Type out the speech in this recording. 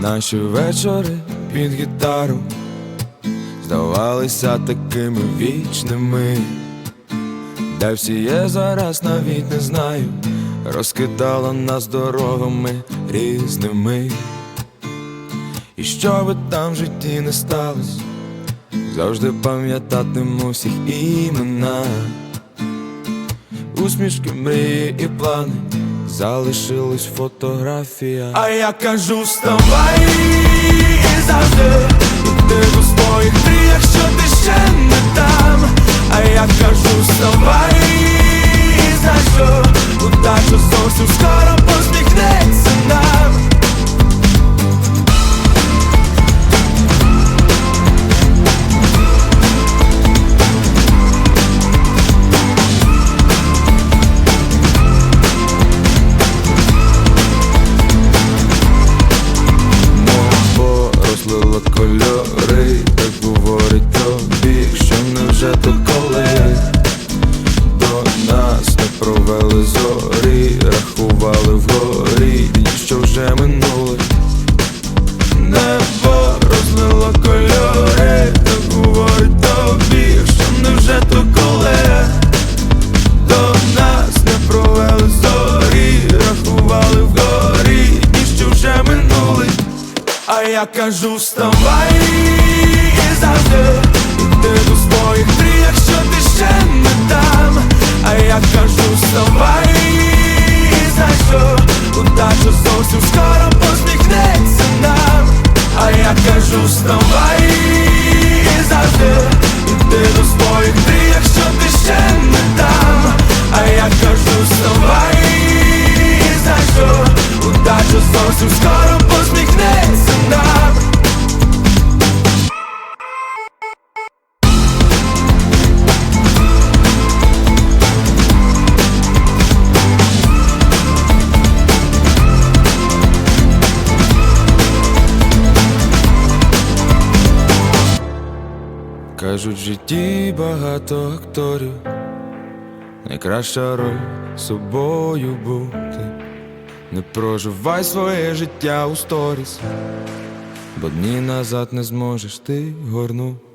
Наші вечори під гітару здавалися такими вічними, де всі є зараз навіть не знаю, розкидала нас дорогами різними. І що би там в житті не сталося, завжди пам'ятатиму всіх імена, усмішки, мрії і плани. Залишились фотографія. А я кажу, вставай і завжди Ти у своїх мріях, що ти ще не там. А я кажу, вставай і за що удачу зовсім скоро провели зорі, рахували вгорі, дні, що вже минули. Небо розлило кольори, так говорить тобі, що невже то коли до нас не провели зорі, рахували вгорі, дні, що вже минули. А я кажу, вставай удача зовсім скоро посміхнеться нам. А я кажу, вставай завжди Ти у своїх мріях, що ти ще там. А я кажу, вставай і знай, що удача зовсім скоро посміхнеться нам. Кажуть, в житті багато акторів, найкраща роль собою бути. Не проживай своє життя у сторіс, бо дні назад не зможеш ти горнути.